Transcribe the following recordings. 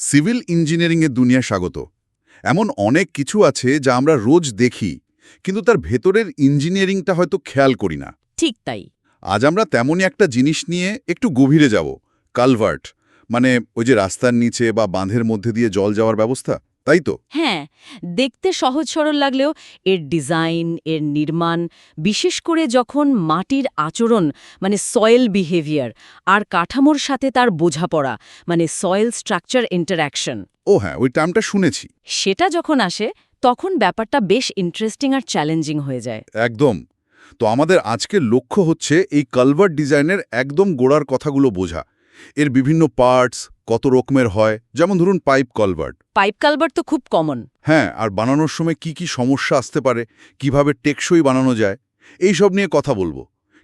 Civil ইঞ্জিনিয়ারিংয়ের দুনিয়া স্বাগত। এমন অনেক কিছু আছে যা আমরা রোজ দেখি কিন্তু তার ভেতরের ইঞ্জিনিয়ারিংটা হয়তো খেয়াল করি না। ঠিক তাই। আজ আমরা তেমনই একটা জিনিস নিয়ে একটু গভীরে যাব কালভার্ট মানে ওই যে রাস্তার নিচে বা বাঁধের মধ্যে দিয়ে জল যাওয়ার ব্যবস্থা। তাই তো? হ্যাঁ দেখতে সহজ সরল লাগলেও এর ডিজাইন এর নির্মাণ বিশেষ করে যখন মাটির আচরণ মানে সয়েল বিহেভিয়ার আর কাঠামোর সাথে তার বোঝাপড়া মানে সয়েল স্ট্রাকচার ইন্টারঅ্যাকশন ও হ্যাঁ ওই টার্মটা শুনেছি। সেটা যখন আসে তখন ব্যাপারটা বেশ ইন্টারেস্টিং আর চ্যালেঞ্জিং হয়ে যায়। একদম। তো আমাদের আজকের লক্ষ্য হচ্ছে এই কালভার্ট ডিজাইনের একদম গোড়ার কথাগুলো বোঝা। এর বিভিন্ন পার্টস কত রকমের হয়। যেমন ধরুন পাইপ কালভার্ট পাইপ কালভার তো খুব কমন হ্যাঁ আর বানানোর সময় কি কি সমস্যা আসতে পারে কীভাবে টেকসই বানানো যায় এই সব নিয়ে কথা বলব।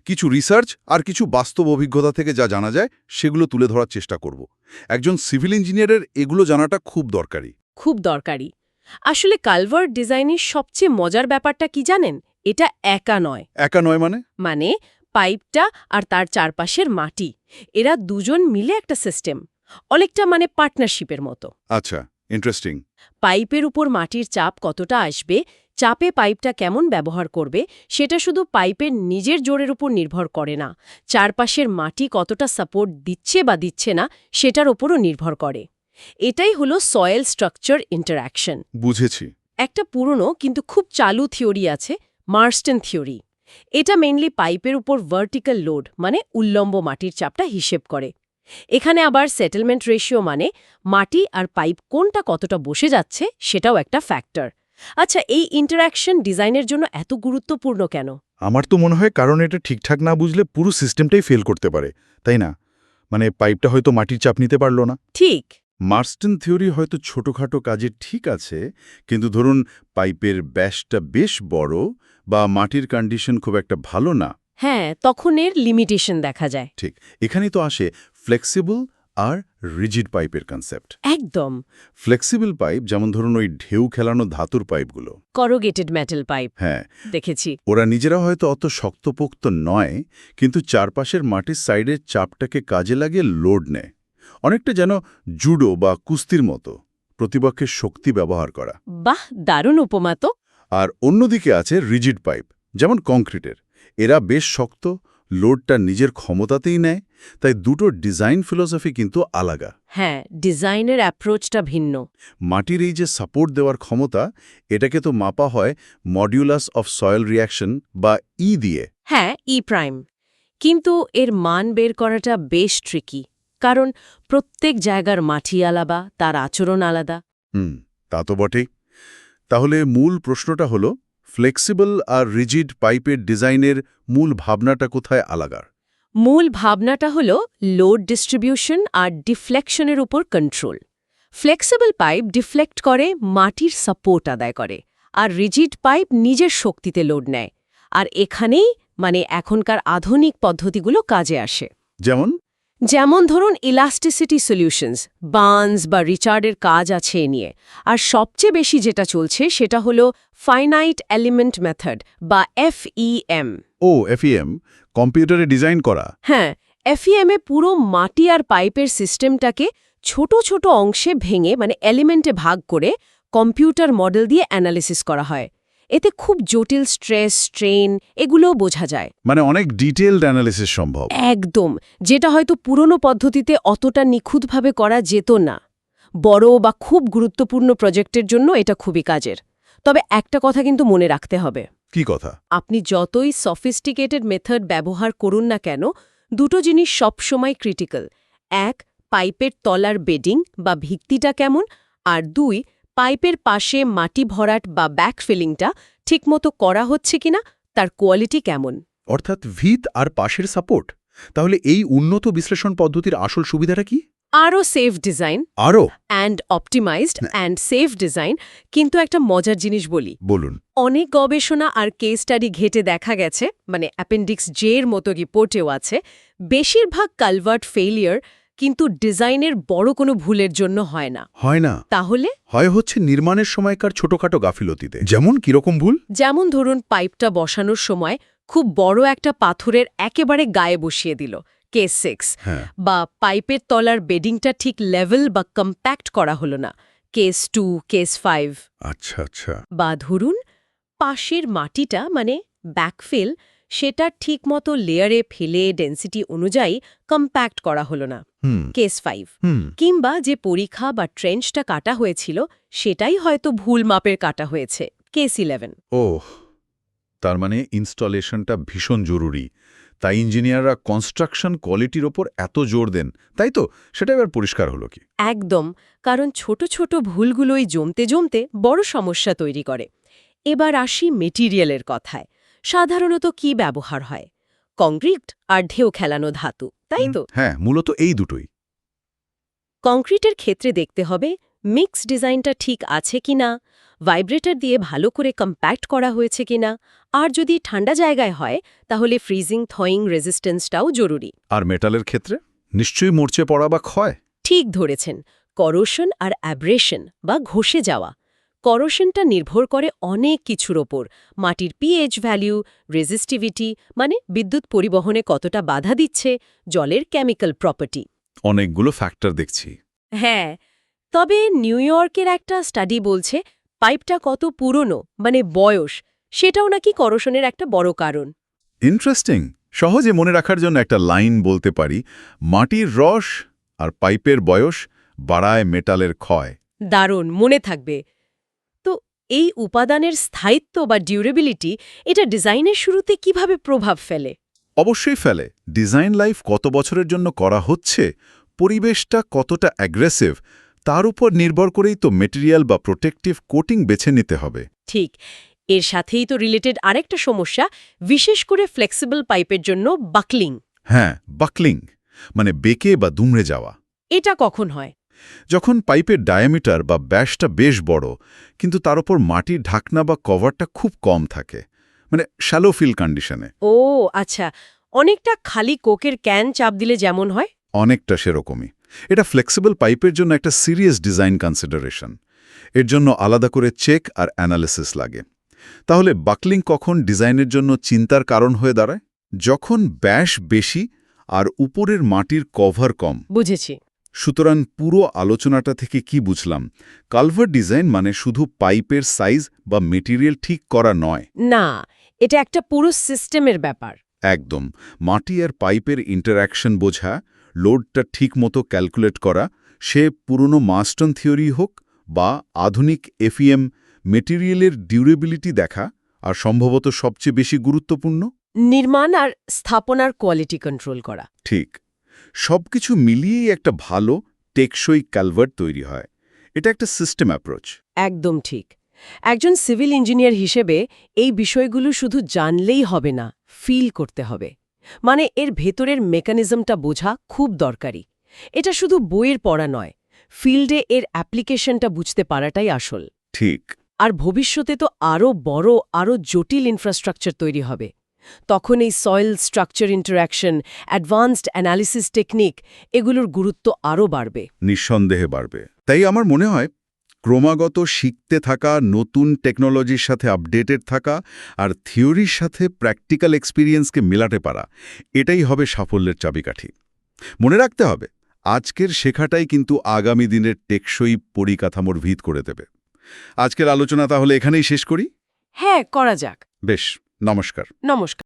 কিছু রিসার্চ আর কিছু বাস্তব অভিজ্ঞতা থেকে যা জানা যায় সেগুলো তুলে ধরার চেষ্টা করব। একজন সিভিল ইঞ্জিনিয়ারের এগুলো জানাটা খুব দরকারি। খুব দরকারি। আসলে কালভার্ট ডিজাইনের সবচেয়ে মজার ব্যাপারটা কি জানেন? এটা একা নয়। একা নয় মানে? মানে পাইপটা আর তার চারপাশের মাটি। এরা দুজন মিলে একটা সিস্টেম অনেকটা মানে পার্টনারশিপের মতো। আচ্ছা ইন্টারেস্টিং পাইপের উপর মাটির চাপ কতটা আসবে চাপে পাইপটা কেমন ব্যবহার করবে সেটা শুধু পাইপের নিজের জোরের উপর নির্ভর করে না চারপাশের মাটি কতটা সাপোর্ট দিচ্ছে বা দিচ্ছে না সেটার ওপরও নির্ভর করে। এটাই হলো সয়েল স্ট্রাকচার ইন্টারঅ্যাকশন বুঝেছি। একটা পুরনো কিন্তু খুব চালু থিওরি আছে মার্স্টেন থিওরি এটা মেইনলি পাইপের উপর ভার্টিক্যাল লোড মানে উল্লম্ব মাটির চাপটা হিসেব করে। এখানে আবার সেটেলমেন্ট রেশিও মানে মাটি আর পাইপ কোনটা কতটা বসে যাচ্ছে সেটাও একটা ফ্যাক্টর আচ্ছা এই ইন্টারঅ্যাকশন ডিজাইনের জন্য এত গুরুত্বপূর্ণ কেন? আমার তো মনে হয় কারণ এটা ঠিকঠাক না বুঝলে পুরো সিস্টেমটাই ফেল করতে পারে তাই না? মানে পাইপটা হয়তো মাটির চাপ নিতে পারল না। ঠিক। মার্স্টন থিওরি হয়তো ছোটখাটো কাজে ঠিক আছে কিন্তু ধরুন পাইপের ব্যাসটা বেশ বড় বা মাটির কন্ডিশন খুব একটা ভালো না। হ্যাঁ তখন এর লিমিটেশন দেখা যায়। ঠিক এখানেই তো আসে ফ্লেক্সিবল আর রিজিড পাইপের কনসেপ্ট একদম। ফ্লেক্সিবল পাইপ যেমন ধরুন ওই ঢেউ খেলানো ধাতুর পাইপগুলো করোগেটেড মেটাল পাইপ হ্যাঁ। দেখেছি। ওরা নিজেরা হয়তো অত শক্তপোক্ত নয় কিন্তু চারপাশের মাটির সাইডের চাপটাকে কাজে লাগিয়ে লোড নেয়। অনেকটা যেন জুডো বা কুস্তির মতো প্রতিপক্ষের শক্তি ব্যবহার করা। বাহ দারুণ উপমা তো। আর অন্যদিকে আছে রিজিড পাইপ যেমন কংক্রিটের। এরা বেশ শক্ত লোডটা নিজের ক্ষমতাতেই নেয় তাই দুটো ডিজাইন ফিলোসফি কিন্তু আলাদা। হ্যাঁ ডিজাইনের অ্যাপ্রোচটা ভিন্ন। মাটির এই যে সাপোর্ট দেওয়ার ক্ষমতা এটাকে তো মাপা হয় মডিউলাস অফ সয়েল রিয়াকশন বা ই দিয়ে। হ্যাঁ ই প্রাইম। কিন্তু এর মান বের করাটা বেশ ট্রিকি কারণ প্রত্যেক জায়গার মাটি আলাদা তার আচরণ আলাদা। হুম তা তো বটেই। তাহলে মূল প্রশ্নটা হলো ফ্লেক্সিবল আর রিজিড পাইপের ডিজাইনের মূল ভাবনাটা কোথায় আলাগার? মূল ভাবনাটা হল লোড ডিস্ট্রিবিউশন আর ডিফ্লেকশনের উপর কন্ট্রোল ফ্লেক্সিবল পাইপ ডিফ্লেক্ট করে মাটির সাপোর্ট আদায় করে আর রিজিড পাইপ নিজের শক্তিতে লোড নেয়। আর এখানেই মানে এখনকার আধুনিক পদ্ধতিগুলো কাজে আসে। যেমন? যেমন ধরুন ইলাস্টিসিটি সলিউশনস বার্নস বা রিচার্ডের কাজ আছে এ নিয়ে। আর সবচেয়ে বেশি যেটা চলছে সেটা হলো ফাইনাইট এলিমেন্ট মেথড বা এফইএম ও এফইএম কম্পিউটারে ডিজাইন করা। হ্যাঁ এফইএম এ পুরো মাটি আর পাইপের সিস্টেমটাকে ছোট ছোট অংশে ভেঙে মানে এলিমেন্টে ভাগ করে কম্পিউটার মডেল দিয়ে অ্যানালিসিস করা হয়। এতে খুব জটিল স্ট্রেস স্ট্রেন এগুলোও বোঝা যায়। মানে অনেক ডিটেলড অ্যানালিসিস সম্ভব। একদম। যেটা হয়তো পুরনো পদ্ধতিতে অতটা নিখুঁতভাবে করা যেত না। বড় বা খুব গুরুত্বপূর্ণ প্রজেক্টের জন্য এটা খুবই কাজের। তবে একটা কথা কিন্তু মনে রাখতে হবে। কি কথা? আপনি যতই সফিস্টিকেটেড মেথড ব্যবহার করুন না কেন দুটো জিনিস সবসময় ক্রিটিক্যাল। এক পাইপের তলার বেডিং বা ভিত্তিটা কেমন আর দুই পাইপের পাশে মাটি ভরাট বা ব্যাকফিলিংটা ঠিকমতো করা হচ্ছে কিনা তার কোয়ালিটি কেমন? অর্থাৎ ভিত আর পাশের সাপোর্ট। তাহলে এই উন্নত বিশ্লেষণ পদ্ধতির আসল সুবিধাটা কি? আরও সেফ ডিজাইন। আরও? And optimised and safe design কিন্তু একটা মজার জিনিস বলি। বলুন। অনেক গবেষণা আর কেস স্টাডি ঘেটে দেখা গেছে মানে অ্যাপেন্ডিক্স জের মতো রিপোর্টেও আছে বেশিরভাগ কালভার্ট ফেলিয়ার কিন্তু ডিজাইনের বড় কোনো ভুলের জন্য হয় না। হয় না। তাহলে? হয় হচ্ছে নির্মাণের সময়কার ছোটখাটো গাফিলতিতে। যেমন কীরকম ভুল? যেমন ধরুন পাইপটা বসানোর সময় খুব বড় একটা পাথরের একেবারে গায়ে বসিয়ে দিল কেস সিক্স। হ্যাঁ। বা পাইপের তলার বেডিংটা ঠিক লেভেল বা কম্প্যাক্ট করা হলো না কেস টু কেস ফাইভ। আচ্ছা আচ্ছা। বা ধরুন পাশের মাটিটা মানে ব্যাকফিল সেটা ঠিকমতো লেয়ারে ফেলে ডেন্সিটি অনুযায়ী কম্প্যাক্ট করা হলো না। Case five. কিংবা যে পরীক্ষা বা ট্রেঞ্চটা কাটা হয়েছিল সেটাই হয়তো ভুল মাপের কাটা হয়েছে। Case eleven. ওহ তার মানে ইনস্টলেশনটা ভীষণ জরুরি। তাই ইঞ্জিনিয়াররা কনস্ট্রাকশন কোয়ালিটির ওপর এত জোর দেন তাই তো? সেটা এবার পরিষ্কার হলো কি? একদম কারণ ছোট ছোট ভুলগুলোই জমতে জমতে বড় সমস্যা তৈরি করে। এবার আসি মেটিরিয়ালের কথায়। সাধারণত কি ব্যবহার হয়? কংক্রিট আর ঢেউ খেলানো ধাতু। তাই তো? হ্যাঁ মূলত এই দুটোই। কংক্রিটের ক্ষেত্রে দেখতে হবে মিক্স ডিজাইনটা ঠিক আছে কিনা ভাইব্রেটর দিয়ে ভালো করে কম্প্যাক্ট করা হয়েছে কিনা আর যদি ঠান্ডা জায়গায় হয় তাহলে ফ্রিজিং থয়িং রেজিস্ট্যান্সটাও জরুরি। আর মেটালের ক্ষেত্রে? নিশ্চয়ই মরচে পড়া বা ক্ষয়। ঠিক ধরেছেন করোশন আর অ্যাব্রেশন বা ঘষে যাওয়া। করোশনটা নির্ভর করে অনেক কিছুর ওপর। মাটির পিএইচ ভ্যালু রেজিস্টিভিটি মানে বিদ্যুৎ পরিবহনে কতটা বাধা দিচ্ছে জলের কেমিক্যাল প্রপার্টি অনেকগুলো ফ্যাক্টর দেখছি। হ্যাঁ তবে নিউ ইয়র্কের একটা স্টাডি বলছে পাইপটা কত পুরনো মানে বয়স সেটাও নাকি করোশনের একটা বড় কারণ। ইন্টারেস্টিং সহজে মনে রাখার জন্য একটা লাইন বলতে পারি মাটির রস আর পাইপের বয়স বাড়ায় মেটালের ক্ষয়। দারুণ মনে থাকবে। এই উপাদানের স্থায়িত্ব বা ডিউরেবিলিটি এটা ডিজাইনের শুরুতে কীভাবে প্রভাব ফেলে? অবশ্যই ফেলে। ডিজাইন লাইফ কত বছরের জন্য করা হচ্ছে পরিবেশটা কতটা অ্যাগ্রেসিভ তার উপর নির্ভর করেই তো মেটেরিয়াল বা প্রোটেক্টিভ কোটিং বেছে নিতে হবে। ঠিক। এর সাথেই তো রিলেটেড আরেকটা সমস্যা বিশেষ করে ফ্লেক্সিবল পাইপের জন্য বাকলিং। হ্যাঁ বাকলিং মানে বেঁকে বা দুমড়ে যাওয়া। এটা কখন হয়? যখন পাইপের ডায়ামিটার বা ব্যাসটা বেশ বড় কিন্তু তার উপর মাটির ঢাকনা বা কভারটা খুব কম থাকে মানে শ্যালো ফিল কন্ডিশনে ও আচ্ছা। অনেকটা খালি কোকের ক্যান চাপ দিলে যেমন হয়? অনেকটা সেরকমই। এটা ফ্লেক্সিবল পাইপের জন্য একটা সিরিয়াস ডিজাইন কনসিডারেশন এর জন্য আলাদা করে চেক আর অ্যানালিসিস লাগে। তাহলে বাকলিং কখন ডিজাইনের জন্য চিন্তার কারণ হয়ে দাঁড়ায়? যখন ব্যাস বেশি আর উপরের মাটির কভার কম। বুঝেছি। সুতরাং পুরো আলোচনাটা থেকে কি বুঝলাম? কালভার ডিজাইন মানে শুধু পাইপের সাইজ বা মেটেরিয়াল ঠিক করা নয়। না এটা একটা পুরো সিস্টেমের ব্যাপার। একদম। মাটি আর পাইপের ইন্টারাকশন বোঝা লোডটা ঠিকমতো ক্যালকুলেট করা সে পুরনো মাস্টন থিওরি হোক বা আধুনিক এফইএম মেটেরিয়ালের ডিউরেবিলিটি দেখা আর সম্ভবত সবচেয়ে বেশি গুরুত্বপূর্ণ। নির্মাণ আর স্থাপনার কোয়ালিটি কন্ট্রোল করা। ঠিক। সবকিছু মিলিয়েই একটা ভালো টেকসই ক্যালভার্ট তৈরি হয়। এটা একটা সিস্টেম অ্যাপ্রোচ। একদম ঠিক। একজন সিভিল ইঞ্জিনিয়ার হিসেবে এই বিষয়গুলো শুধু জানলেই হবে না ফিল করতে হবে। মানে এর ভেতরের মেকানিজমটা বোঝা খুব দরকারি। এটা শুধু বইয়ের পড়া নয় ফিল্ডে এর অ্যাপ্লিকেশনটা বুঝতে পারাটাই আসল। ঠিক। আর ভবিষ্যতে তো আরও বড় আরও জটিল ইনফ্রাস্ট্রাকচার তৈরি হবে। তখন এই soil structure interaction advanced analysis technique এগুলোর গুরুত্ব আরও বাড়বে। নিঃসন্দেহে বাড়বে। তাই আমার মনে হয় ক্রমাগত শিখতে থাকা নতুন টেকনোলজির সাথে আপডেটেড থাকা আর থিওরির সাথে প্র্যাকটিক্যাল এক্সপিরিয়েন্সকে মেলাতে পারা এটাই হবে সাফল্যের চাবিকাঠি। মনে রাখতে হবে আজকের শেখাটাই কিন্তু আগামী দিনের টেকসই পরিকাঠামোর ভিত করে দেবে। আজকের আলোচনা তাহলে এখানেই শেষ করি? হ্যাঁ করা যাক। বেশ। নমস্কার। নমস্কার।